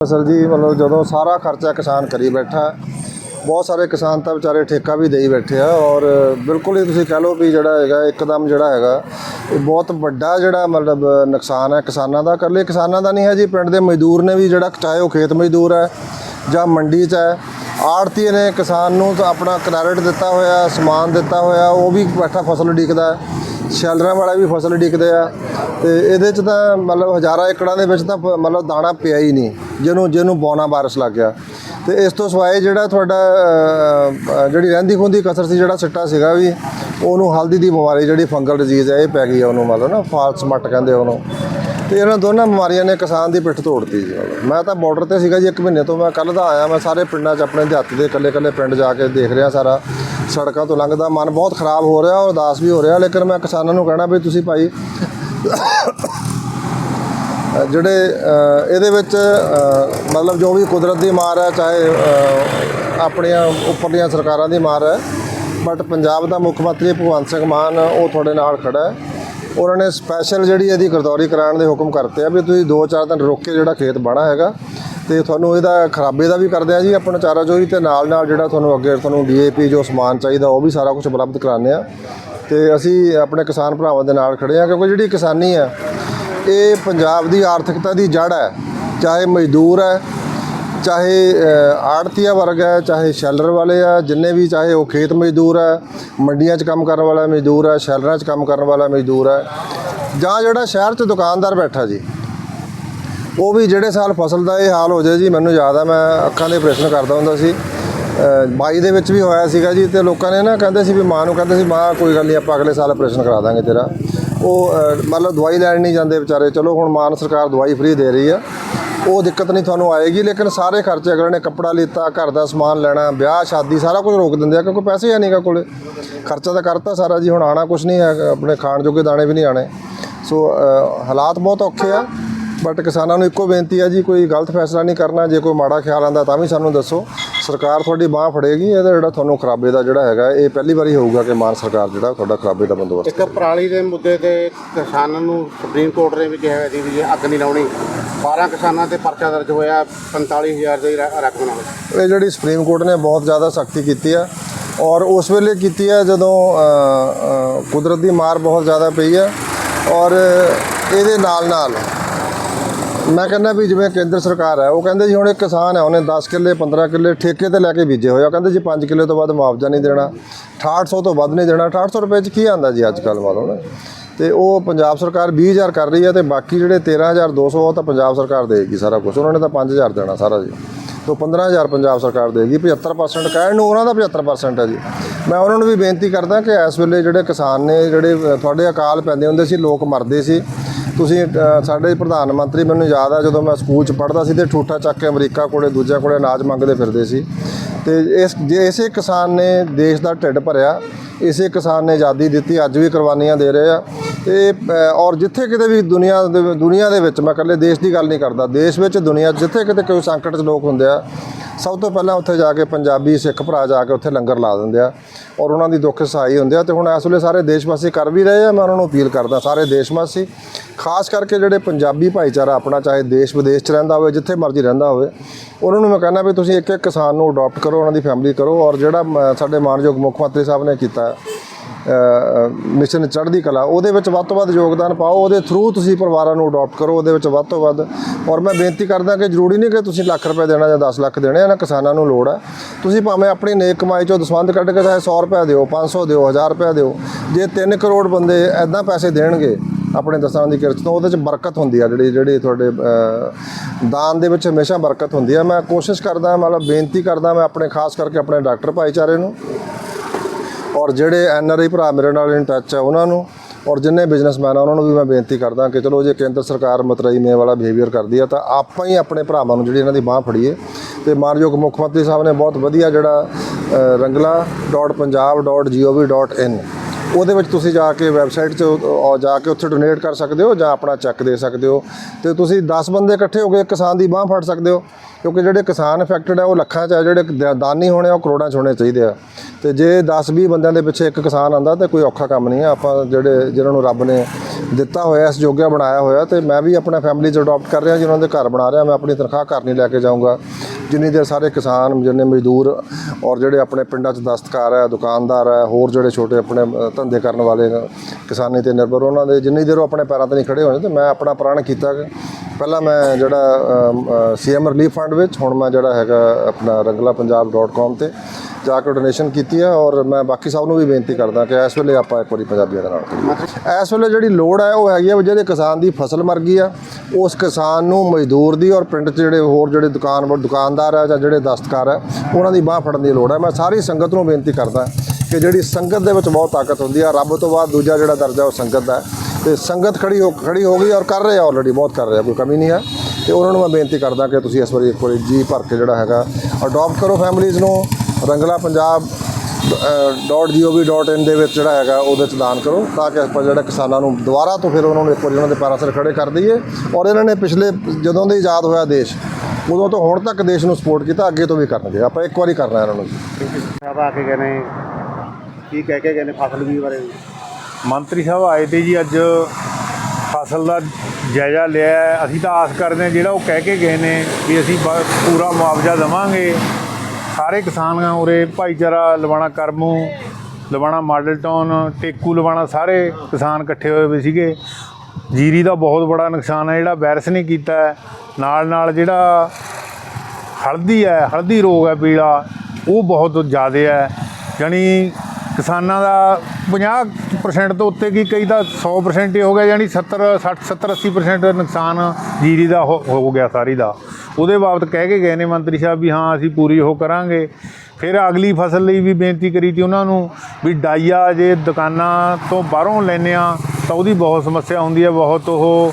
ਫਸਲ ਜੀ, ਮਤਲਬ ਜਦੋਂ ਸਾਰਾ ਖਰਚਾ ਕਿਸਾਨ ਕਰੀ ਬੈਠਾ, ਬਹੁਤ ਸਾਰੇ ਕਿਸਾਨ ਤਾਂ ਵਿਚਾਰੇ ਠੇਕਾ ਵੀ ਦੇਈ ਬੈਠੇ ਆ ਔਰ ਬਿਲਕੁਲ ਹੀ ਤੁਸੀਂ ਕਹਿ ਲਓ ਵੀ ਜਿਹੜਾ ਹੈਗਾ, ਇੱਕਦਮ ਜਿਹੜਾ ਹੈਗਾ, ਇਹ ਬਹੁਤ ਵੱਡਾ ਜਿਹੜਾ ਮਤਲਬ ਨੁਕਸਾਨ ਹੈ ਕਿਸਾਨਾਂ ਦਾ। ਕਰ ਇਕੱਲੇ ਕਿਸਾਨਾਂ ਦਾ ਨਹੀਂ ਹੈ ਜੀ, ਪਿੰਡ ਦੇ ਮਜ਼ਦੂਰ ਨੇ ਵੀ ਜਿਹੜਾ ਚਾਹੇ ਉਹ ਖੇਤ ਮਜ਼ਦੂਰ ਹੈ ਜਾਂ ਮੰਡੀ 'ਚ ਹੈ ਆੜਤੀ ਨੇ ਕਿਸਾਨ ਨੂੰ ਆਪਣਾ ਕ੍ਰੈਡਿਟ ਦਿੱਤਾ ਹੋਇਆ, ਸਮਾਨ ਦਿੱਤਾ ਹੋਇਆ, ਉਹ ਵੀ ਬੈਠਾ ਫਸਲ ਉਡੀਕਦਾ। ਸ਼ੈਲਰਾਂ ਵਾਲਾ ਵੀ ਫਸਲ ਉਡੀਕਦੇ ਆ ਤੇ ਇਹਦੇ ਚ ਤਾਂ ਮਤਲਬ ਹਜ਼ਾਰਾਂ ਏਕੜਾਂ ਦੇ ਵਿੱਚ ਤਾਂ ਪ- ਮਤਲਬ ਦਾਣਾ ਪਿਆ ਹੀ ਨਹੀਂ, ਜਿਹਨੂੰ ਜਿਹਨੂੰ ਬੌਨਾ ਬਾਰਿਸ਼ ਲੱਗ ਗਿਆ। ਤੇ ਇਸ ਤੋਂ ਸਿਵਾਏ ਜਿਹੜਾ ਤੁਹਾਡਾ ਜਿਹੜੀ ਰਹਿੰਦੀ ਖੁੰਦੀ ਕਸਰ ਸੀ, ਜਿਹੜਾ ਸਿੱਟਾ ਸੀਗਾ ਵੀ, ਉਹਨੂੰ ਹਲਦੀ ਦੀ ਬਿਮਾਰੀ ਜਿਹੜੀ ਫੰਗਲ ਡਿਜ਼ੀਜ਼ ਹੈ ਇਹ ਪੈ ਗਈ ਆ ਉਹਨੂੰ ਮਤਲਬ ਨਾ, ਫਾਲਸ ਮੱਟ ਕਹਿੰਦੇ ਉਹਨੂੰ। ਤੇ ਇਹਨਾਂ ਦੋਨਾਂ ਬਿਮਾਰੀਆਂ ਨੇ ਕਿਸਾਨ ਦੀ ਪਿੱਠ ਤੋੜਤੀ ਜੀ। ਮੈਂ ਤਾਂ ਬਾਰਡਰ ਤੇ ਸੀਗਾ ਜੀ, ਇੱਕ ਮਹੀਨੇ ਤੋਂ ਮੈਂ ਕੱਲ ਦਾ ਆਇਆ, ਮੈਂ ਸਾਰੇ ਪਿੰਡਾਂ 'ਚ ਆਪਣੇ ਦਿਹਾਤੀ ਦੇ ਇਕੱਲੇ ਇਕੱਲੇ ਪਿੰਡ ਜਾ ਕੇ ਦੇਖ ਰਿਹਾ ਸਾਰਾ। ਸੜਕਾਂ ਤੋਂ ਲੰਘਦਾ, ਮਨ ਬਹੁਤ ਖਰਾਬ ਹੋ ਰਿਹਾ ਔਰ ਉਦਾਸ ਵੀ ਹੋ ਰਿਹਾ, ਲੇਕਿਨ ਮੈਂ ਕਿਸਾਨਾਂ ਨੂੰ ਕਹਿਣਾ ਵੀ ਤੁਸੀਂ ਭਾਈ ਜਿਹੜੇ ਇਹਦੇ ਵਿੱਚ ਮਤਲਬ ਜੋ ਵੀ ਕੁਦਰਤ ਦੀ ਮਾਰ ਹੈ, ਚਾਹੇ ਆਪਣੀਆਂ ਉੱਪਰਲੀਆਂ ਸਰਕਾਰਾਂ ਦੀ ਮਾਰ ਹੈ ਬਟ ਪੰਜਾਬ ਦਾ ਮੁੱਖ ਮੰਤਰੀ ਭਗਵੰਤ ਸਿੰਘ ਮਾਨ ਉਹ ਤੁਹਾਡੇ ਨਾਲ ਖੜਾ ਹੈ ਉਹਨਾਂ ਨੇ ਸਪੈਸ਼ਲ ਜਿਹੜੀ ਇਹਦੀ ਗਰਦੌਰੀ ਕਰਾਉਣ ਦੇ ਹੁਕਮ ਕਰਤੇ ਆ ਵੀ ਤੁਸੀਂ 2-4 ਦਿਨ ਰੁੱਕ ਕੇ ਜਿਹੜਾ ਖੇਤ ਬਾਣਾ ਹੈਗਾ ਤੇ ਤੁਹਾਨੂੰ ਇਹਦਾ ਖਰਾਬੇ ਦਾ ਵੀ ਕਰਦੇ ਆ ਜੀ, ਆਪਣਾ ਚਾਰਾ ਚੋਰੀ ਤੇ ਨਾਲ ਨਾਲ ਜਿਹੜਾ ਤੁਹਾਨੂੰ ਅੱਗੇ ਤੁਹਾਨੂੰ ਡੀਏਪੀ ਜੋ ਸਮਾਨ ਚਾਹੀਦਾ ਉਹ ਵੀ ਸਾਰਾ ਕੁਝ ਉਪਲਬਧ ਕਰਾਉਂਦੇ ਆ। ਤੇ ਅਸੀਂ ਆਪਣੇ ਕਿਸਾਨ ਭਰਾਵਾਂ ਦੇ ਨਾਲ ਖੜੇ ਆ, ਕਿਉਂਕਿ ਜਿਹੜੀ ਕਿਸਾਨੀ ਹੈ ਇਹ ਪੰਜਾਬ ਦੀ ਆਰਥਿਕਤਾ ਦੀ ਜੜ ਹੈ, ਚਾਹੇ ਮਜ਼ਦੂਰ ਹੈ, ਚਾਹੇ ਆੜਤੀਆ ਵਰਗ ਹੈ, ਚਾਹੇ ਸ਼ੈਲਰ ਵਾਲੇ ਆ, ਜਿੰਨੇ ਵੀ ਚਾਹੇ ਉਹ ਖੇਤ ਮਜ਼ਦੂਰ ਹੈ, ਮੰਡੀਆਂ 'ਚ ਕੰਮ ਕਰਨ ਵਾਲਾ ਮਜ਼ਦੂਰ ਹੈ, ਸ਼ੈਲਰਾਂ 'ਚ ਕੰਮ ਕਰਨ ਵਾਲਾ ਮਜ਼ਦੂਰ ਹੈ, ਜਾਂ ਜਿਹੜਾ ਸ਼ਹਿਰ 'ਚ ਦੁਕਾਨਦਾਰ ਬੈਠਾ ਜੀ ਉਹ ਵੀ ਜਿਹੜੇ ਸਾਲ ਫਸਲ ਦਾ ਇਹ ਹਾਲ ਹੋ ਜਾਏ ਜੀ ਮੈਨੂੰ ਯਾਦ ਆ ਮੈਂ ਅੱਖਾਂ ਦੇ ਆਪਰੇਸ਼ਨ ਕਰਦਾ ਹੁੰਦਾ ਸੀ। ਅ, 22 ਦੇ ਵਿੱਚ ਵੀ ਹੋਇਆ ਸੀਗਾ ਜੀ ਤੇ ਲੋਕਾਂ ਨੇ ਨਾ ਕਹਿੰਦੇ ਸੀ ਵੀ ਮਾਂ ਨੂੰ ਕਹਿੰਦੇ ਸੀ ਮਾਂ ਕੋਈ ਗੱਲ ਨਹੀਂ ਆਪਾਂ ਅਗਲੇ ਸਾਲ ਆਪਰੇਸ਼ਨ ਕਰਾ ਦਾਂਗੇ ਤੇਰਾ। ਉਹ ਮਤਲਬ ਦਵਾਈ ਲੈਣ ਨਹੀਂ ਜਾਂਦੇ ਵਿਚਾਰੇ ਚਲੋ ਹੁਣ ਮਾਨ ਸਰਕਾਰ ਦਵਾਈ ਫ੍ਰੀ ਦੇ ਰਹੀ ਆ ਉਹ ਦਿੱਕਤ ਨਹੀਂ ਤੁਹਾਨੂੰ ਆਏਗੀ। ਲੇਕਿਨ ਸਾਰੇ ਖਰਚੇ ਅਗਲੇ ਨੇ ਕੱਪੜਾ ਲਿੱਤਾ ਘਰ ਦਾ ਸਮਾਨ ਲੈਣਾ ਵਿਆਹ ਸ਼ਾਦੀ ਸਾਰਾ ਕੁਝ ਰੋਕ ਦਿੰਦੇ ਆ ਕਿਉਂਕਿ ਪੈਸੇ ਹੈ ਨਹੀਂਗਾ ਕੋਲੇ। ਖਰਚਾ ਤਾਂ ਕਰਤਾ ਸਾਰਾ ਜੀ ਹੁਣ ਆਣਾ ਕੁਝ ਨਹੀਂ ਹੈ ਆਪਣੇ ਖਾਣ ਜੋਗੇ ਦਾਣੇ ਵੀ ਨਹੀਂ ਆਣੇ ਸੋ ਹਾਲਾਤ ਬਹੁਤ ਔਖੇ ਆ। ਬਟ ਕਿਸਾਨਾਂ ਨੂੰ ਇੱਕੋ ਬੇਨਤੀ ਹੈ ਜੀ ਕੋਈ ਗਲਤ ਫੈਸਲਾ ਨਹੀਂ ਕਰਨਾ ਜੇ ਕੋਈ ਮਾੜਾ ਖਿਆਲ ਆਂਦਾ ਤਾਂ ਵੀ ਸਾਨੂੰ ਦੱਸੋ। ਸਰਕਾਰ ਤੁਹਾਡੀ ਬਾਹ ਫੜੇਗੀ ਇਹਦਾ ਜਿਹੜਾ ਤੁਹਾਨੂੰ ਖਰਾਬੇ ਦਾ ਜਿਹੜਾ ਹੈਗਾ ਇਹ ਪਹਿਲੀ ਵਾਰੀ ਹੋਊਗਾ ਕਿ ਮਾਨ ਸਰਕਾਰ ਜਿਹੜਾ ਤੁਹਾਡਾ ਖਰਾਬੇ ਦਾ ਬੰਦੋਬਸਤ ਇੱਕ ਪਰਾਲੀ ਦੇ ਮੁੱਦੇ ਤੇ ਕਿਸਾਨਾਂ ਨੂੰ ਸੁਪਰੀਮ ਕੋਰਟ ਨੇ ਵੀ ਕਿਹਾ ਹੋਇਆ ਸੀ ਵੀ ਜੇ ਅੱਗ ਨਹੀਂ ਲਾਉਣੀ 12 ਕਿਸਾਨਾਂ ਤੇ ਪਰਚਾ ਦਰਜ ਹੋਇਆ 45000 ਦੀ ਰਕਮ ਨਾਲ। ਇਹ ਜਿਹੜੀ ਸੁਪਰੀਮ ਕੋਰਟ ਨੇ ਬਹੁਤ ਜ਼ਿਆਦਾ ਸਖਤੀ ਕੀਤੀ ਆ ਔਰ ਉਸ ਵੇਲੇ ਕੀਤੀ ਹੈ ਜਦੋਂ ਕੁਦਰਤ ਦੀ ਮਾਰ ਬਹੁਤ ਜ਼ਿਆਦਾ ਪਈ ਹੈ ਔਰ ਇਹਦੇ ਨਾਲ ਨਾਲ ਮੈਂ ਕਹਿੰਦਾ ਵੀ ਜਿਵੇਂ ਕੇਂਦਰ ਸਰਕਾਰ ਹੈ, ਉਹ ਕਹਿੰਦੇ ਜੀ ਹੁਣ ਇੱਕ ਕਿਸਾਨ ਹੈ, ਉਹਨੇ 10 ਕਿੱਲੇ 15 ਕਿੱਲੇ ਠੇਕੇ ਤੇ ਲੈ ਕੇ ਬੀਜੇ ਹੋਏ ਆ। ਉਹ ਕਹਿੰਦੇ ਜੀ 5 ਕਿੱਲੇ ਤੋਂ ਵੱਧ ਮੁਆਵਜ਼ਾ ਨਹੀਂ ਦੇਣਾ 6800 ਤੋਂ ਵੱਧ ਨਹੀਂ ਦੇਣਾ 6800 ਰੁਪਏ ਚ ਕੀ ਆਂਦਾ ਜੀ ਅੱਜ ਕੱਲ੍ਹ ਵਾਲੋਂ ਨੇ ਤੇ ਉਹ ਪੰਜਾਬ ਸਰਕਾਰ 20000 ਕਰ ਰਹੀ ਹੈ ਤੇ ਬਾਕੀ ਜਿਹੜੇ 13200 ਉਹ ਤਾਂ ਪੰਜਾਬ ਸਰਕਾਰ ਦੇਗੀ ਸਾਰਾ ਕੁਝ ਉਹਨਾਂ ਨੇ ਤਾਂ 5000 ਦੇਣਾ ਸਾਰਾ ਜੀ। ਤੋਂ 15000 ਪੰਜਾਬ ਸਰਕਾਰ ਦੇਗੀ 75% ਕਹਿਣ ਨੂੰ ਉਹਨਾਂ ਦਾ 75% ਹੈ ਜੀ। ਮੈਂ ਉਹਨਾਂ ਨੂੰ ਵੀ ਬੇਨਤੀ ਕਰਦਾ ਕਿ ਇਸ ਵੇਲੇ ਜਿਹੜੇ ਕਿਸਾਨ ਨੇ, ਜਿਹੜੇ ਤੁਹਾਡੇ ਅਕਾਲ ਪੈਂਦੇ ਹੁੰਦੇ ਸੀ, ਲੋਕ ਮਰਦੇ ਸੀ ਤੁਸੀਂ ਸਾਡੇ ਪ੍ਰਧਾਨ ਮੰਤਰੀ ਮੈਨੂੰ ਯਾਦ ਆ, ਜਦੋਂ ਮੈਂ ਸਕੂਲ ਚ ਪੜ੍ਹਦਾ ਸੀ ਤੇ ਠੂਠਾ ਚੱਕ ਕੇ ਅਮਰੀਕਾ ਕੋਲੇ, ਦੂਜਿਆਂ ਕੋਲੇ ਅਨਾਜ ਮੰਗਦੇ ਫਿਰਦੇ ਸੀ। ਤੇ ਇਸ, ਜੇ ਇਸੇ ਕਿਸਾਨ ਨੇ ਦੇਸ਼ ਦਾ ਢਿੱਡ ਭਰਿਆ, ਇਸੇ ਕਿਸਾਨ ਨੇ ਆਜ਼ਾਦੀ ਦਿੱਤੀ, ਅੱਜ ਵੀ ਕੁਰਬਾਨੀਆਂ ਦੇ ਰਹੇ ਆ। ਤੇ ਔਰ ਜਿੱਥੇ ਕਿਤੇ ਵੀ ਦੁਨੀਆ ਦੇ ਦੁਨੀਆ ਦੇ ਵਿੱਚ, ਮੈਂ ਇਕੱਲੇ ਦੇਸ਼ ਦੀ ਗੱਲ ਨਹੀਂ ਕਰਦਾ, ਦੇਸ਼ ਵਿੱਚ, ਦੁਨੀਆ 'ਚ ਜਿੱਥੇ ਕਿਤੇ ਕੋਈ ਸੰਕਟ 'ਚ ਲੋਕ ਹੁੰਦੇ ਆ, ਸਭ ਤੋਂ ਪਹਿਲਾਂ ਉੱਥੇ ਜਾ ਕੇ ਪੰਜਾਬੀ ਸਿੱਖ ਭਰਾ ਜਾ ਕੇ ਉੱਥੇ ਲੰਗਰ ਲਾ ਦਿੰਦੇ ਆ, ਔਰ ਉਹਨਾਂ ਦੀ ਦੁੱਖ ਸਹਾਈ ਹੁੰਦੇ ਆ, ਤੇ ਹੁਣ ਇਸ ਵੇਲੇ ਸਾਰੇ ਦੇਸ਼ ਵਾਸੀ ਕਰ ਵੀ ਰਹੇ ਆ, ਮੈਂ ਉਹਨਾਂ ਨੂੰ ਅਪੀਲ ਕਰਦਾ, ਸਾਰੇ ਦੇਸ਼ ਵਾਸੀ ਖਾਸ ਕਰਕੇ ਜਿਹੜੇ ਪੰਜਾਬੀ ਭਾਈਚਾਰਾ ਆਪਣਾ, ਚਾਹੇ ਦੇਸ਼ ਵਿਦੇਸ਼ 'ਚ ਰਹਿੰਦਾ ਹੋਵੇ, ਜਿੱਥੇ ਮਰਜ਼ੀ ਰਹਿੰਦਾ ਹੋਵੇ, ਉਹਨਾਂ ਨੂੰ ਮੈਂ ਕਹਿੰਦਾ ਵੀ ਤੁਸੀਂ ਇੱਕ ਇੱਕ ਕਿਸਾਨ ਨੂੰ ਅਡਾਪਟ ਕਰੋ, ਉਹਨਾਂ ਦੀ ਫੈਮਿਲੀ ਕਰੋ, ਔਰ ਜਿਹੜਾ ਮ- ਸਾਡੇ ਮਾਨਯੋਗ ਮੁੱਖ ਮੰਤਰੀ ਸਾਹਿਬ ਨੇ ਕੀਤਾ ਮਿਸ਼ਨ ਚੜ੍ਹਦੀ ਕਲਾ, ਉਹਦੇ ਵਿੱਚ ਵੱਧ ਤੋਂ ਵੱਧ ਯੋਗਦਾਨ ਪਾਓ, ਉਹਦੇ ਥਰੂ ਤੁਸੀਂ ਪਰਿਵਾਰਾਂ ਨੂੰ ਅਡਾਪਟ ਕਰੋ, ਉਹਦੇ ਵਿੱਚ ਵੱਧ ਤੋਂ ਵੱਧ। ਔਰ ਮੈਂ ਬੇਨਤੀ ਕਰਦਾ ਕਿ ਜ਼ਰੂਰੀ ਨਹੀਂ ਕਿ ਤੁਸੀਂ ਲੱਖ ਰੁਪਏ ਦੇਣਾ ਜਾਂ 10 ਲੱਖ ਦੇਣੇ, ਇਹਨਾਂ ਕਿਸਾਨਾਂ ਨੂੰ ਲੋੜ ਹੈ ਤੁਸੀਂ ਭਾਵੇਂ ਆਪਣੀ ਨੇਕ ਕਮਾਈ ਚੋਂ ਦਸਵੰਧ ਕੱਢ ਕੇ ਚਾਹੇ 100 ਰੁਪਏ ਦਿਓ 500 ਦਿਓ 1000 ਰੁਪਏ ਦਿਓ, ਜੇ 3 ਕਰੋੜ ਬੰਦੇ ਐਦਾਂ ਪੈਸੇ ਦੇਣਗੇ ਆਪਣੇ ਦਸਾਂ ਦੀ ਕਿਰਤ ਤੋਂ, ਉਹਦੇ ਚ ਬਰਕਤ ਹੁੰਦੀ ਆ ਜਿਹੜੀ ਜਿਹੜੀ ਤੁਹਾਡੇ ਦਾਨ ਦੇ ਵਿੱਚ ਹਮੇਸ਼ਾ ਬਰਕਤ ਹੁੰਦੀ ਆ। ਮੈਂ ਕੋਸ਼ਿਸ਼ ਕਰਦਾ, ਮਤਲਬ ਬੇਨਤੀ ਕਰਦਾ ਮੈਂ ਆਪਣੇ, ਖਾਸ ਕਰਕੇ ਆਪਣੇ ਡਾਕਟਰ ਭਾਈਚਾਰੇ ਨੂੰ ਔਰ ਜਿਹੜੇ ਐਨ ਆਰ ਆਈ ਭਰਾ ਮੇਰੇ ਨਾਲ ਇਨ ਟੱਚ ਆ, ਉਹਨਾਂ ਨੂੰ, ਔਰ ਜਿੰਨੇ ਬਿਜ਼ਨਸਮੈਨ ਆ, ਉਹਨਾਂ ਨੂੰ ਵੀ ਮੈਂ ਬੇਨਤੀ ਕਰਦਾ ਕਿ ਚਲੋ ਜੇ ਕੇਂਦਰ ਸਰਕਾਰ ਮਤਰਈ ਮੇ ਵਾਲਾ ਬਿਹੇਵੀਅਰ ਕਰਦੀ ਆ, ਤਾਂ ਆਪਾਂ ਹੀ ਆਪਣੇ ਭਰਾਵਾਂ ਨੂੰ ਜਿਹੜੀ ਇਹਨਾਂ ਦੀ ਬਾਹ ਫੜੀਏ। ਤੇ ਮਾਨਯੋਗ ਮੁੱਖ ਮੰਤਰੀ ਸਾਹਿਬ ਨੇ ਬਹੁਤ ਵਧੀਆ ਜਿਹੜਾ rangla.punjab.gov.in ਉਹਦੇ ਵਿੱਚ ਤੁਸੀਂ ਜਾ ਕੇ ਵੈਬਸਾਈਟ 'ਚ ਜਾ ਕੇ ਉੱਥੇ ਡੋਨੇਟ ਕਰ ਸਕਦੇ ਹੋ ਜਾਂ ਆਪਣਾ ਚੈੱਕ ਦੇ ਸਕਦੇ ਹੋ। ਤੇ ਤੁਸੀਂ 10 ਬੰਦੇ ਇਕੱਠੇ ਹੋ ਕੇ ਕਿਸਾਨ ਦੀ ਬਾਹ ਫੜ ਸਕਦੇ ਹੋ। ਕਿਉਂਕਿ ਜਿਹੜੇ ਕਿਸਾਨ ਅਫੈਕਟਡ ਆ, ਉਹ ਲੱਖਾਂ 'ਚ ਆ, ਜਿਹੜੇ ਦਾਨੀ ਹੋਣੇ ਆ, ਉਹ ਕਰੋੜਾਂ 'ਚ ਹੋਣੇ ਚਾਹੀਦੇ ਆ। ਤੇ ਜੇ 10-20 ਬੰਦਿਆਂ ਦੇ ਪਿੱਛੇ ਇੱਕ ਕਿਸਾਨ ਆਂਦਾ, ਤੇ ਕੋਈ ਔਖਾ ਕੰਮ ਨਹੀਂ ਆ। ਆਪਾਂ ਜਿਹੜੇ ਜਿਹਨਾਂ ਨੂੰ ਰੱਬ ਨੇ ਦਿੱਤਾ ਹੋਇਆ, ਇਸ ਜੋਗਿਆ ਬਣਾਇਆ ਹੋਇਆ, ਤੇ ਮੈਂ ਵੀ ਆਪਣੇ ਫੈਮਿਲੀ 'ਚ ਅਡਾਪਟ ਕਰ ਰਿਹਾ, ਜਿਨ੍ਹਾਂ ਦੇ ਘਰ ਬਣਾ ਰਿਹਾ, ਮੈਂ ਆਪਣੀ ਤਨਖਾਹ ਘਰ ਨਹੀਂ ਲੈ ਕੇ ਜਾਊਂਗਾ। ਜਿੰਨੀ ਦੇਰ ਸਾਰੇ ਕਿਸਾਨ, ਜਿੰਨੇ ਮਜ਼ਦੂਰ ਔਰ ਜਿਹੜੇ ਆਪਣੇ ਪਿੰਡਾਂ 'ਚ ਦਸਤਕਾਰ ਹੈ ਦੁਕਾਨਦਾਰ ਹੈ ਹੋਰ ਜਿਹੜੇ ਛੋਟੇ ਆਪਣੇ ਧੰਦੇ ਕਰਨ ਵਾਲੇ ਕਿਸਾਨੀ ਤੇ ਨਿਰਭਰ, ਉਹਨਾਂ ਦੇ ਜਿੰਨੀ ਦੇਰ ਉਹ ਆਪਣੇ ਪੈਰਾਂ ਤੇ ਨਹੀਂ ਖੜੇ ਹੋਣੇ, ਤੇ ਮੈਂ ਆਪਣਾ ਪ੍ਰਣ ਕੀਤਾ। ਪਹਿਲਾਂ ਮੈਂ ਜਿਹੜਾ ਸੀਐਮ ਰਿਲੀਫ ਫੰਡ ਵਿੱਚ, ਹੁਣ ਮੈਂ ਜਿਹੜਾ ਹੈਗਾ ਆਪਣਾ ranglapunjab.com ਤੇ ਜਾ ਕੇ ਡੋਨੇਸ਼ਨ ਕੀਤੀ ਹੈ ਔਰ ਮੈਂ ਬਾਕੀ ਸਭ ਨੂੰ ਵੀ ਬੇਨਤੀ ਕਰਦਾ ਕਿ ਇਸ ਵੇਲੇ ਆਪਾਂ ਇੱਕ ਵਾਰੀ ਪੰਜਾਬੀਆਂ ਦੇ ਨਾਲ ਖੜੀਏ ਇਸ ਵੇਲੇ ਜਿਹੜੀ ਲੋੜ ਹੈ, ਉਹ ਹੈਗੀ ਹੈ ਵੀ ਜਿਹੜੇ ਕਿਸਾਨ ਦੀ ਫਸਲ ਮਰ ਗਈ ਆ, ਉਸ ਕਿਸਾਨ ਨੂੰ ਮਜ਼ਦੂਰ ਦੀ ਔਰ ਪਿੰਡ 'ਚ ਜਿਹੜੇ ਹੋਰ ਜਿਹੜੇ ਦੁਕਾਨ, ਦੁਕਾਨਦਾਰ ਆ ਜਾਂ ਜਿਹੜੇ ਦਸਤਕਾਰ ਆ, ਉਹਨਾਂ ਦੀ ਬਾਹ ਫੜਨ ਦੀ ਲੋੜ ਹੈ। ਮੈਂ ਸਾਰੀ ਸੰਗਤ ਨੂੰ ਬੇਨਤੀ ਕਰਦਾ ਕਿ ਜਿਹੜੀ ਸੰਗਤ ਦੇ ਵਿੱਚ ਬਹੁਤ ਤਾਕਤ ਹੁੰਦੀ ਆ, ਰੱਬ ਤੋਂ ਬਾਅਦ ਦੂਜਾ ਜਿਹੜਾ ਦਰਜਾ ਉਹ ਸੰਗਤ ਦਾ ਹੈ। ਤੇ ਸੰਗਤ ਖੜੀ ਹੋ ਖੜੀ ਹੋ ਗਈ ਔਰ ਕਰ ਰਹੇ ਆ ਆਲਰੇਡੀ ਬਹੁਤ ਕਰ ਰਹੇ ਆ ਕੋਈ ਕਮੀ ਨਹੀਂ ਹੈ। ਤੇ ਉਹਨਾਂ ਨੂੰ ਮੈਂ ਬੇਨਤੀ ਕਰਦਾ ਕਿ ਤੁਸੀਂ ਇਸ ਵਾਰੀ ਇੱਕ ਵਾਰੀ ਜੀ ਭਰ ਕੇ ਜਿਹੜਾ ਹੈਗਾ ਅਡਾਪਟ ਕਰੋ ਫੈਮਿਲੀਜ਼ ਨੂੰ। ਰੰਗਲਾ ਪੰਜਾਬ .gov.in ਦੇ ਵਿੱਚ ਜਿਹੜਾ ਹੈਗਾ, ਉਹਦੇ ਚ ਦਾਨ ਕਰੋ ਤਾਂ ਕਿ ਆਪਾਂ ਜਿਹੜਾ ਕਿਸਾਨਾਂ ਨੂੰ ਦੁਬਾਰਾ ਤੋਂ ਫਿਰ ਉਹਨਾਂ ਨੂੰ ਇੱਕ ਵਾਰੀ ਉਹਨਾਂ ਦੇ ਪੈਰਾਂ ਸਿਰ ਖੜੇ ਕਰ ਦਈਏ। ਔਰ ਇਹਨਾਂ ਨੇ ਪਿਛਲੇ ਜਦੋਂ ਦੇ ਆਜ਼ਾਦ ਹੋਇਆ ਦੇਸ਼, ਉਦੋਂ ਤੋਂ ਹੁਣ ਤੱਕ ਦੇਸ਼ ਨੂੰ ਸਪੋਰਟ ਕੀਤਾ, ਅੱਗੇ ਤੋਂ ਵੀ ਕਰਨਗੇ। ਆਪਾਂ ਇੱਕ ਵਾਰੀ ਕਰਨਾ ਇਹਨਾਂ ਨੂੰ ਸਾਹਿਬ ਆ ਕੇ ਗਏ ਕੀ ਕਹਿ ਕੇ ਗਏ ਫਸਲ ਵੀ ਬਾਰੇ ਮੰਤਰੀ ਸਾਹਿਬ ਆਏ ਤੇ ਜੀ ਅੱਜ ਫਸਲ ਦਾ ਜਾਇਜ਼ਾ ਲਿਆ ਅਸੀਂ ਤਾਂ ਆਸ ਕਰਦੇ ਹਾਂ ਜਿਹੜਾ ਉਹ ਕਹਿ ਕੇ ਗਏ ਨੇ ਵੀ ਅਸੀਂ ਬ- ਪੂਰਾ ਮੁਆਵਜ਼ਾ ਦੇਵਾਂਗੇ। ਸਾਰੇ ਕਿਸਾਨਾਂ ਉਰੇ ਭਾਈਚਾਰਾ ਲਵਾਣਾ ਕਰਮੂ, ਲਵਾਣਾ ਮਾਡਲ ਟਾਊਨ, ਟੇਕੂ ਲਵਾਣਾ ਸਾਰੇ ਕਿਸਾਨ ਇਕੱਠੇ ਹੋਏ ਹੋਏ ਸੀਗੇ। ਜੀਰੀ ਦਾ ਬਹੁਤ ਬੜਾ ਨੁਕਸਾਨ ਹੈ, ਜਿਹੜਾ ਵਾਇਰਸ ਨੇ ਕੀਤਾ ਨਾਲ ਨਾਲ ਜਿਹੜਾ ਹਲਦੀ ਹੈ, ਹਲਦੀ ਰੋਗ ਹੈ, ਪੀਲਾ, ਉਹ ਬਹੁਤ ਜ਼ਿਆਦਾ ਹੈ। ਜਾਣੀ ਕਿਸਾਨਾਂ ਦਾ 50% ਤੋਂ ਉੱਤੇ ਕੀ ਕਈ ਤਾਂ 100% ਹੀ ਹੋ ਗਿਆ ਜਾਣੀ 70 60 70 80% ਨੁਕਸਾਨ ਜੀਰੀ ਦਾ ਹੋ ਹੋ ਗਿਆ ਸਾਰੀ ਦਾ। ਉਹਦੇ ਬਾਬਤ ਕਹਿ ਕੇ ਗਏ ਨੇ ਮੰਤਰੀ ਸਾਹਿਬ ਵੀ ਹਾਂ, ਅਸੀਂ ਪੂਰੀ ਉਹ ਕਰਾਂਗੇ। ਫਿਰ ਅਗਲੀ ਫਸਲ ਲਈ ਵੀ ਬੇਨਤੀ ਕਰੀ ਤੀ ਉਹਨਾਂ ਨੂੰ ਵੀ ਡਾਈਆ ਜੇ ਦੁਕਾਨਾਂ ਤੋਂ ਬਾਹਰੋਂ ਲੈਂਦੇ ਆ ਤਾਂ ਉਹਦੀ ਬਹੁਤ ਸਮੱਸਿਆ ਹੁੰਦੀ ਹੈ, ਬਹੁਤ ਉਹ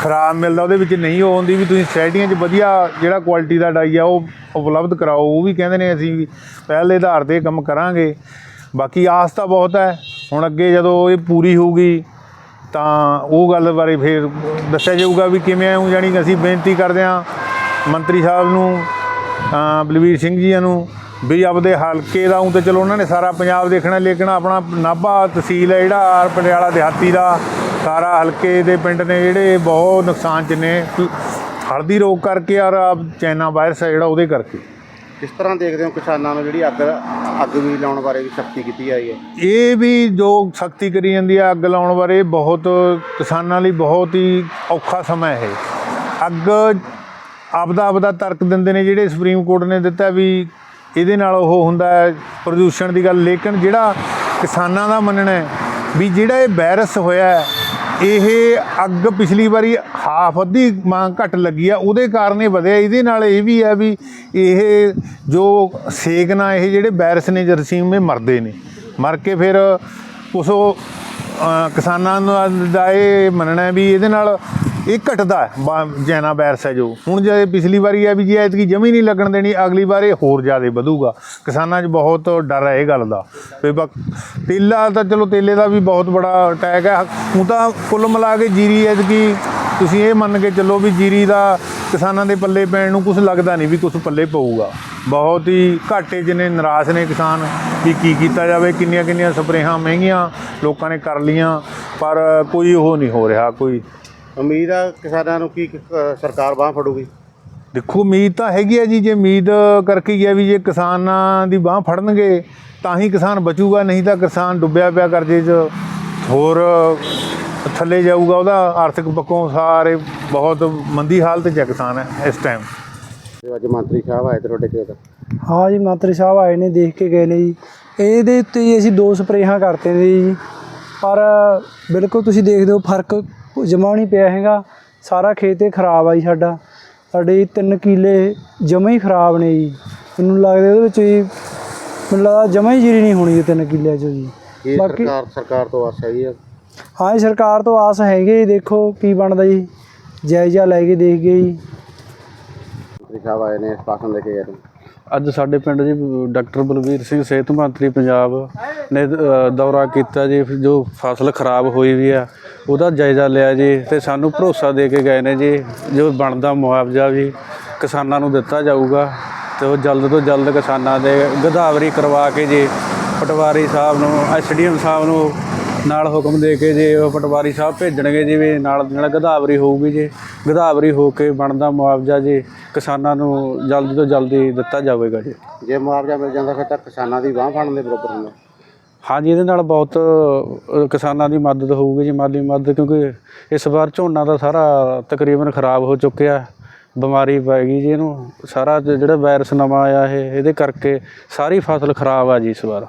ਖਰਾਬ ਮਿਲਦਾ, ਉਹਦੇ ਵਿੱਚ ਨਹੀਂ ਉਹ ਹੁੰਦੀ ਵੀ ਤੁਸੀਂ ਸੋਸਾਇਟੀਆਂ 'ਚ ਵਧੀਆ ਜਿਹੜਾ ਕੁਆਲਿਟੀ ਦਾ ਡਾਈ ਆ ਉਹ ਉਪਲਬਧ ਕਰਾਓ, ਉਹ ਵੀ ਕਹਿੰਦੇ ਨੇ ਅਸੀਂ ਵੀ ਪਹਿਲ ਦੇ ਆਧਾਰ ਤੇ ਕੰਮ ਕਰਾਂਗੇ। ਬਾਕੀ ਆਸ ਤਾਂ ਬਹੁਤ ਹੈ। ਹੁਣ ਅੱਗੇ ਜਦੋਂ ਇਹ ਪੂਰੀ ਹੋਊਗੀ, ਤਾਂ ਉਹ ਗੱਲ ਬਾਰੇ ਫਿਰ ਦੱਸਿਆ ਜਾਊਗਾ ਵੀ ਕਿਵੇਂ ਆਉਂ ਜਾਣੀ ਅਸੀਂ ਬੇਨਤੀ ਕਰਦੇ ਹਾਂ ਮੰਤਰੀ ਸਾਹਿਬ ਨੂੰ ਅਮ ਬਲਵੀਰ ਸਿੰਘ ਜੀ ਨੂੰ ਵੀ ਆਪਦੇ ਹਲਕੇ ਦਾ ਉਂ ਤੇ ਚਲੋ ਉਹਨਾਂ ਨੇ ਸਾਰਾ ਪੰਜਾਬ ਦੇਖਣਾ, ਲੇਕਿਨ ਆਪਣਾ ਨਾਭਾ ਤਹਿਸੀਲ ਹੈ, ਜਿਹੜਾ ਪਟਿਆਲਾ ਦਿਹਾਤੀ ਦਾ ਸਾਰਾ ਹਲਕੇ ਦੇ ਪਿੰਡ ਨੇ, ਜਿਹੜੇ ਬਹੁਤ ਨੁਕਸਾਨ ਚ ਨੇ। ਹਲਦੀ ਰੋਗ ਕਰਕੇ ਔਰ ਆਹ ਚਾਈਨਾ ਵਾਇਰਸ ਹੈ ਜਿਹੜਾ ਉਹਦੇ ਕਰਕੇ। ਕਿਸ ਤਰ੍ਹਾਂ ਦੇਖਦੇ ਹੋ ਕਿਸਾਨਾਂ ਨੂੰ ਜਿਹੜੀ ਅੱਗ ਅੱਗ ਵੀ ਲਾਉਣ ਬਾਰੇ ਵੀ ਸਖਤੀ ਕੀਤੀ ਜਾਈ ਹੈ? ਇਹ ਵੀ ਜੋ ਸਖਤੀ ਕਰੀ ਜਾਂਦੀ ਹੈ ਅੱਗ ਲਾਉਣ ਬਾਰੇ, ਬਹੁਤ ਕਿਸਾਨਾਂ ਲਈ ਬਹੁਤ ਹੀ ਔਖਾ ਸਮਾਂ ਹੈ। ਇਹ ਅੱਗ ਆਪਦਾ ਆਪਦਾ ਤਰਕ ਦਿੰਦੇ ਨੇ, ਜਿਹੜੇ ਸੁਪਰੀਮ ਕੋਰਟ ਨੇ ਦਿੱਤਾ ਵੀ ਇਹਦੇ ਨਾਲ ਉਹ ਹੁੰਦਾ ਹੈ ਪ੍ਰਦੂਸ਼ਣ ਦੀ ਗੱਲ। ਲੇਕਿਨ ਜਿਹੜਾ ਕਿਸਾਨਾਂ ਦਾ ਮੰਨਣਾ ਹੈ ਵੀ ਜਿਹੜਾ ਇਹ ਵਾਇਰਸ ਹੋਇਆ ਇਹ ਅੱਗ ਪਿਛਲੀ ਵਾਰੀ ਹਾਫ ਅੱਧੀ ਮਾਂ ਘੱਟ ਲੱਗੀ ਆ, ਉਹਦੇ ਕਾਰਨ ਇਹ ਵਧਿਆ। ਇਹਦੇ ਨਾਲ ਇਹ ਵੀ ਆ ਵੀ ਇਹ ਜੋ ਸੇਕ ਨਾਲ ਇਹ ਜਿਹੜੇ ਵਾਇਰਸ ਨੇ ਜਰਸੀਮ ਇਹ ਮਰਦੇ ਨੇ, ਮਰ ਕੇ ਫਿਰ ਉਸ ਕਿਸਾਨਾਂ ਦਾ ਇਹ ਮੰਨਣਾ ਵੀ ਇਹਦੇ ਨਾਲ ਇਹ ਘਟਦਾ ਹੈ। ਜੈਨਾ ਵਾਇਰਸ ਹੈ ਜੋ ਹੁਣ ਜੇ ਪਿਛਲੀ ਵਾਰੀ ਹੈ ਵੀ ਜੇ ਐਤਕੀ ਜਮੀ ਨਹੀਂ ਲੱਗਣ ਦੇਣੀ, ਅਗਲੀ ਵਾਰ ਇਹ ਹੋਰ ਜ਼ਿਆਦਾ ਵਧੂਗਾ। ਕਿਸਾਨਾਂ 'ਚ ਬਹੁਤ ਡਰ ਹੈ ਇਹ ਗੱਲ ਦਾ। ਵੀ ਬਕ ਤੇਲਾ ਤਾਂ ਚਲੋ ਤੇਲੇ ਦਾ ਵੀ ਬਹੁਤ ਬੜਾ ਅਟੈਕ ਹੈ। ਹੁਣ ਤਾਂ ਕੁੱਲ ਮਿਲਾ ਕੇ ਜੀਰੀ ਐਤਕੀ ਤੁਸੀਂ ਇਹ ਮੰਨ ਕੇ ਚੱਲੋ ਵੀ ਜੀਰੀ ਦਾ ਕਿਸਾਨਾਂ ਦੇ ਪੱਲੇ ਪੈਣ ਨੂੰ ਕੁਝ ਲੱਗਦਾ ਨਹੀਂ ਵੀ ਕੁਝ ਪੱਲੇ ਪਊਗਾ। ਬਹੁਤ ਹੀ ਘਾਟੇ 'ਚ ਨੇ ਨਿਰਾਸ਼ ਨੇ ਕਿਸਾਨ ਵੀ ਕੀ ਕੀਤਾ ਜਾਵੇ ਕਿੰਨੀਆਂ ਕਿੰਨੀਆਂ ਸਪਰੇਹਾਂ ਮਹਿੰਗੀਆਂ ਲੋਕਾਂ ਨੇ ਕਰ ਲੀਆਂ ਪਰ ਕੋਈ ਉਹ ਨਹੀਂ ਹੋ ਰਿਹਾ, ਕੋਈ ਉਮੀਦ ਆ ਕਿਸਾਨਾਂ ਨੂੰ ਕੀ ਸਰਕਾਰ ਬਾਹ ਫੜੂਗੀ। ਦੇਖੋ ਉਮੀਦ ਤਾਂ ਹੈਗੀ ਹੈ ਜੀ ਜੇ ਉਮੀਦ ਕਰਕੇ ਗਿਆ ਵੀ ਜੇ ਕਿਸਾਨਾਂ ਦੀ ਬਾਹ ਫੜਨਗੇ ਤਾਂ ਹੀ ਕਿਸਾਨ ਬਚੂਗਾ ਨਹੀਂ ਤਾਂ ਕਿਸਾਨ ਡੁੱਬਿਆ ਪਿਆ ਕਰਜ਼ੇ 'ਚ। ਹੋਰ ਥੱਲੇ ਜਾਊਗਾ ਉਹਦਾ ਆਰਥਿਕ ਪੱਖੋਂ ਸਾਰੇ ਬਹੁਤ ਮੰਦੀ ਹਾਲਤ 'ਚ ਹੈ ਕਿਸਾਨ ਹੈ ਇਸ ਟਾਈਮ ਤੇ ਅੱਜ ਮੰਤਰੀ ਸਾਹਿਬ ਆਏ ਤੇ ਤੁਹਾਡੇ ਖੇਤ ਹਾਂ ਜੀ ਮੰਤਰੀ ਸਾਹਿਬ ਆਏ ਨੇ ਦੇਖ ਕੇ ਗਏ ਨੇ ਜੀ। ਇਹਦੇ ਉੱਤੇ ਜੀ ਅਸੀਂ ਦੋ ਸਪਰੇਹਾਂ ਕਰਤੇ ਨੇ ਜੀ। ਪਰ ਬਿਲਕੁਲ ਤੁਸੀਂ ਦੇਖਦੇ ਹੋ ਫ਼ਰਕ ਜਮਾ ਨਹੀਂ ਪਿਆ ਹੈਗਾ। ਸਾਰਾ ਖੇਤ ਹੀ ਖਰਾਬ ਆ ਜੀ ਸਾਡਾ। ਸਾਡੇ 3 ਕਿੱਲੇ ਜਮਾ ਹੀ ਖਰਾਬ ਨੇ ਜੀ। ਮੈਨੂੰ ਲੱਗਦਾ ਉਹਦੇ ਵਿੱਚ ਜੀ ਮੈਨੂੰ ਲੱਗਦਾ ਜਮਾ ਹੀ ਜੀਰੀ ਨਹੀਂ ਹੋਣੀ ਜੀ 3 ਕਿੱਲਿਆਂ 'ਚ ਜੀ। ਬਾਕੀ- ਸਰਕਾਰ ਸਰਕਾਰ ਤੋਂ ਆਸ ਹੈਗੀ ਆ? ਹਾਂ ਜੀ ਸਰਕਾਰ ਤੋਂ ਆਸ ਹੈਗੀ ਜੀ ਦੇਖੋ ਕੀ ਬਣਦਾ ਜੀ। ਜਾਇਜ਼ਾ ਲੈ ਕੇ ਦੇਖ ਗਏ ਜੀ। ਮੰਤਰੀ ਸਾਹਿਬ ਆਏ ਨੇ ਭਾਸ਼ਣ ਦੇ ਕੇ ਗਏ ਨੇ। ਅੱਜ ਸਾਡੇ ਪਿੰਡ ਜੀ ਡਾਕਟਰ ਬਲਵੀਰ ਸਿੰਘ ਸਿਹਤ ਮੰਤਰੀ ਪੰਜਾਬ। ਨੇ ਦੌਰਾ ਕੀਤਾ ਜੀ ਜੋ ਫਸਲ ਖਰਾਬ ਹੋਈ ਵੀ ਆ, ਉਹਦਾ ਜਾਇਜ਼ਾ ਲਿਆ ਜੀ ਤੇ ਸਾਨੂੰ ਭਰੋਸਾ ਦੇ ਕੇ ਗਏ ਨੇ ਜੀ, ਜੋ ਬਣਦਾ ਮੁਆਵਜ਼ਾ ਵੀ ਕਿਸਾਨਾਂ ਨੂੰ ਦਿੱਤਾ ਜਾਊਗਾ ਤੇ ਉਹ ਜਲਦ ਤੋਂ ਜਲਦ ਕਿਸਾਨਾਂ ਦੇ ਗਦਾਵਰੀ ਕਰਵਾ ਕੇ ਜੀ, ਪਟਵਾਰੀ ਸਾਹਿਬ ਨੂੰ, ਐਸਡੀਐਮ ਸਾਹਿਬ ਨੂੰ ਨਾਲ ਹੁਕਮ ਦੇ ਕੇ ਜੇ, ਉਹ ਪਟਵਾਰੀ ਸਾਹਿਬ ਭੇਜਣਗੇ ਜੀ ਵੀ ਨਾਲ ਦੀ ਨਾਲ ਗਧਾਵਰੀ ਹੋਊਗੀ ਜੀ। ਗਧਾਵਰੀ ਹੋ ਕੇ ਬਣਦਾ ਮੁਆਵਜ਼ਾ ਜੀ ਕਿਸਾਨਾਂ ਨੂੰ ਜਲਦੀ ਤੋਂ ਜਲਦੀ ਦਿੱਤਾ ਜਾਵੇਗਾ ਜੀ। ਜੇ ਮੁਆਵਜ਼ਾ ਮਿਲ ਜਾਂਦਾ ਫਿਰ ਤਾਂ ਕਿਸਾਨਾਂ ਦੀ ਬਾਂਹ ਫੜਨ ਦੇ ਬਰਾਬਰ ਹੁੰਦਾ। ਹਾਂਜੀ ਇਹਦੇ ਨਾਲ ਬਹੁਤ ਅ, ਕਿਸਾਨਾਂ ਦੀ ਮਦਦ ਹੋਊਗੀ ਜੀ ਮਾਲੀ ਮਦਦ ਕਿਉਂਕਿ ਇਸ ਵਾਰ ਝੋਨਾ ਦਾ ਸਾਰਾ ਤਕਰੀਬਨ ਖਰਾਬ ਹੋ ਚੁੱਕਿਆ ਬਿਮਾਰੀ ਪੈ ਗਈ ਜੀ ਇਹਨੂੰ ਸਾਰਾ ਜਿਹੜਾ ਵਾਇਰਸ ਨਵਾਂ ਆਇਆ ਇਹ ਇਹਦੇ ਕਰਕੇ ਸਾਰੀ ਫਸਲ ਖਰਾਬ ਆ ਜੀ ਇਸ ਵਾਰ।